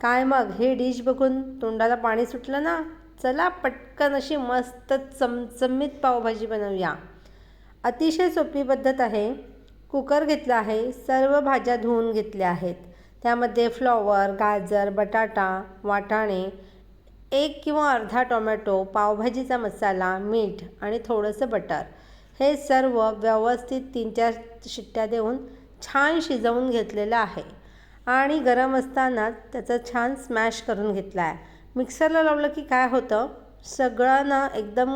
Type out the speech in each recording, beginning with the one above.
काय मग? हे डिश बघून तोंडाला पाणी सुटलं ना? चला पटकन अशी मस्त चमचमीत पावभाजी बनवूया. अतिशय सोपी पद्धत आहे. कुकर घेतला आहे. सर्व भाज्या धुवून घेतल्या आहेत. त्यामध्ये फ्लॉवर गाजर बटाटा वाटाणे एक किंवा अर्धा टोमॅटो पावभाजीचा मसाला मीठ आणि थोडंसं बटर. हे सर्व व्यवस्थित तीन चार शिट्ट्या देऊन छान शिजवून घेतलेलं आहे. आणि गरम असताना त्याचं छान स्मॅश करून घेतला आहे मिक्सरला लावलं की काय होतं? सगळं ना एकदम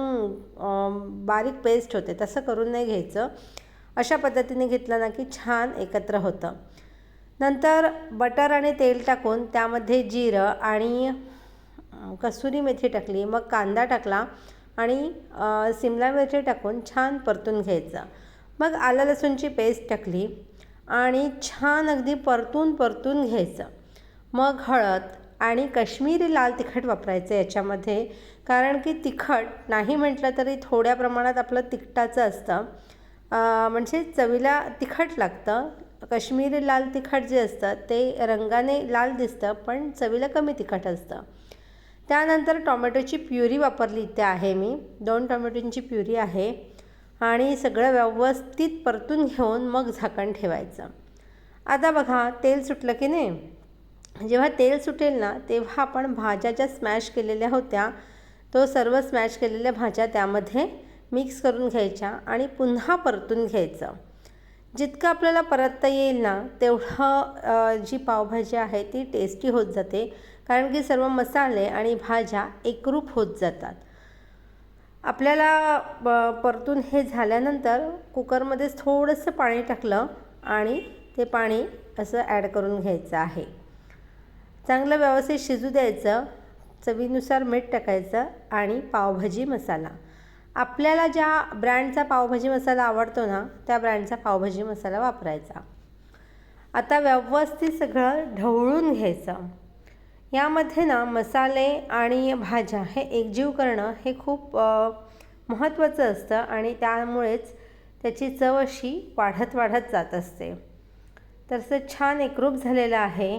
बारीक पेस्ट होते. तसं करून नाही घ्यायचं. अशा पद्धतीने घेतलं ना की छान एकत्र होतं. नंतर बटर आणि तेल टाकून त्यामध्ये जिरं आणि कसुरी मेथी टाकली मग कांदा टाकला आणि सिमला मिरची टाकून छान परतून घ्यायचं. मग आलं लसूणची पेस्ट टाकली. आणि छान अगदी परतून परतून घ्यायचं. मग हळद आणि काश्मीरी लाल तिखट वापरायचं याच्यामध्ये. कारण की तिखट नाही म्हटलं तरी थोड्या प्रमाणात आपलं तिखटाचं असतं. म्हणजे चवीला तिखट लागतं. काश्मीरी लाल तिखट जे असतं ते रंगाने लाल दिसतं पण चवीला कमी तिखट असतं. त्यानंतर टॉमॅटोची प्युरी वापरली इथे आहे मी. दोन टोमॅटोंची प्युरी आहे. आणि सगळं व्यवस्थित परतून घेऊन मग झाकण ठेवायचं. आता बघा तेल सुटलं की नाही? जेव्हा तेल सुटेल ना तेव्हा आपण भाज्या ज्या स्मॅश केलेल्या होत्या तो सर्व स्मॅश केलेल्या भाज्या त्यामध्ये मिक्स करून घ्यायच्या आणि पुन्हा परतून घ्यायचं. जितकं आपल्याला परतता येईल ना तेवढं जी पावभाजी आहे ती टेस्टी होत जाते. कारण की सर्व मसाले आणि भाज्या एकरूप होत जातात. आपल्याला ब परतून हे झाल्यानंतर कुकरमध्येच थोडंसं पाणी टाकलं आणि ते पाणी असं ॲड करून घ्यायचं आहे. चांगलं व्यवस्थित शिजू द्यायचं चवीनुसार मीठ टाकायचं आणि पावभाजी मसाला. आपल्याला ज्या ब्रँडचा पावभाजी मसाला आवडतो ना त्या ब्रँडचा पावभाजी मसाला वापरायचा. आता व्यवस्थित सगळं ढवळून घ्यायचं. यामध्ये ना मसाले आणि भाज्या हे एकजीव करणं हे खूप महत्त्वाचं असतं आणि त्यामुळेच त्याची चव अशी वाढत वाढत जात असते. तसं छान एकरूप झालेलं आहे.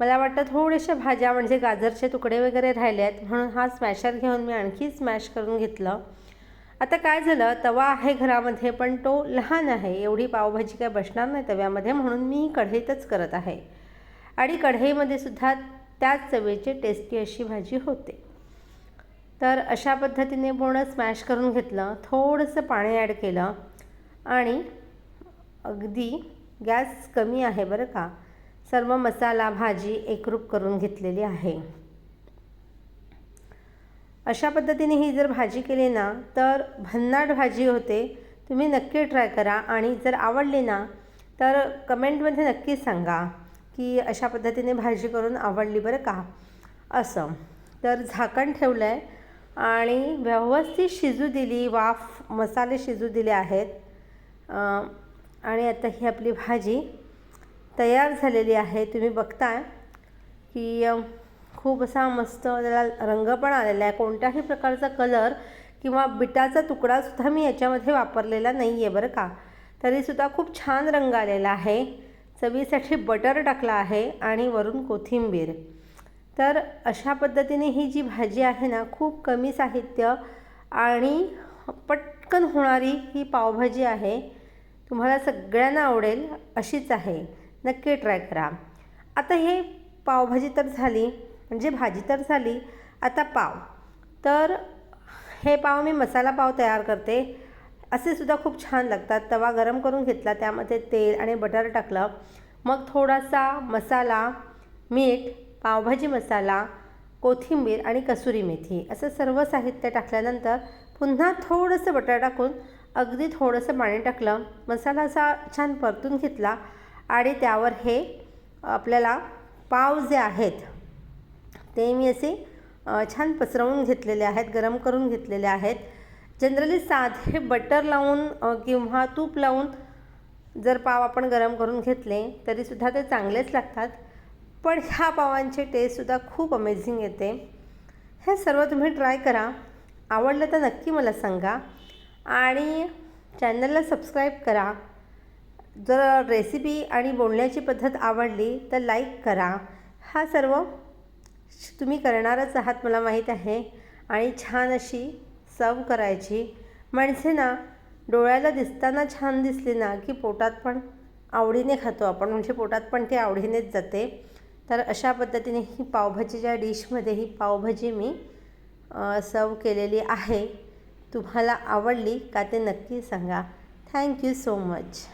मला वाटतं थोड्याशा भाज्या म्हणजे गाजरचे तुकडे वगैरे राहिले आहेत म्हणून हा स्मॅशर घेऊन मी आणखी स्मॅश करून घेतलं. आता काय झालं? तवा आहे घरामध्ये पण तो लहान आहे. एवढी पावभाजी काय बसणार नाही तव्यामध्ये म्हणून मी कढईतच करत आहे. आणि कढईमध्ये सुद्धा त्याच चवेची टेस्टी अशी भाजी होते. तर अशा पद्धतीने पूर्ण स्मॅश करून घेतलं थोडंसं पाणी ॲड केलं आणि अगदी गॅस कमी आहे बरं का. सर्व मसाला भाजी एकरूप करून घेतलेली आहे. अशा पद्धतीने ही जर भाजी केली ना तर भन्नाट भाजी होते. तुम्ही नक्की ट्राय करा आणि जर आवडली ना तर कमेंटमध्ये नक्की सांगा की अशा पद्धतीने भाजी करून आवडली बरं का. असं. तर झाकण ठेवलं आहे आणि व्यवस्थित शिजू दिली वाफ मसाले शिजू दिले आहेत. आणि आता ही आपली भाजी तयार झालेली आहे. तुम्ही बघताय की खूप असा मस्त त्याला रंग पण आलेला आहे. कोणत्याही प्रकारचा कलर किंवा बिटाचा तुकडासुद्धा मी याच्यामध्ये वापरलेला नाही आहे बरं का. तरीसुद्धा खूप छान रंग आलेला आहे. चवीसाठी बटर टाकला आहे आणि वरून कोथिंबीर. तर अशा पद्धतीने ही जी भाजी आहे ना खूप कमी साहित्य आणि पटकन होणारी ही पावभाजी आहे. तुम्हाला सगळ्यांना आवडेल अशीच आहे. नक्की ट्राय करा. आता हे पावभाजी तर झाली म्हणजे भाजी तर झाली. आता पाव. तर हे पाव मी मसाला पाव तयार करते. असे सुद्धा खूप छान लागतात. तवा गरम करून घेतला त्यामध्ये तेल आणि बटर टाकलं. मग थोडासा मसाला मीठ पावभाजी मसाला कोथिंबीर आणि कसुरी मेथी असं सर्व साहित्य टाकल्यानंतर पुन्हा थोडंसं बटर टाकून अगदी थोडंसं पाणी टाकलं. मसाला असा छान परतून घेतला आणि त्यावर हे आपल्याला पाव जे आहेत ते मी असे छान पसरवून घेतलेले आहेत गरम करून घेतलेले आहेत. जनरली साधे बटर लावून किंवा तूप लावून जर पाव आपण गरम करून घेतले तरीसुद्धा ते चांगलेच लागतात. पण ह्या पावांची टेस्टसुद्धा खूप अमेझिंग येते. हे सर्व तुम्ही ट्राय करा. आवडलं तर नक्की मला सांगा. आणि चॅनलला सबस्क्राईब करा. जर रेसिपी आणि बोलण्याची पद्धत आवडली तर लाईक करा. हा सर्व श- तुम्ही करणारच आहात मला माहीत आहे. आणि छान अशी सर्व करायची. म्हणजे ना डोळ्याला दिसताना छान दिसली ना की पोटात पण आवडीने खातो आपण. म्हणजे पोटात पण ते आवडीनेच जाते. तर अशा पद्धतीने ही पावभाजीच्या डिशमध्ये ही पावभाजी मी सर्व केलेली आहे. तुम्हाला आवडली का ते नक्की सांगा. Thank you so much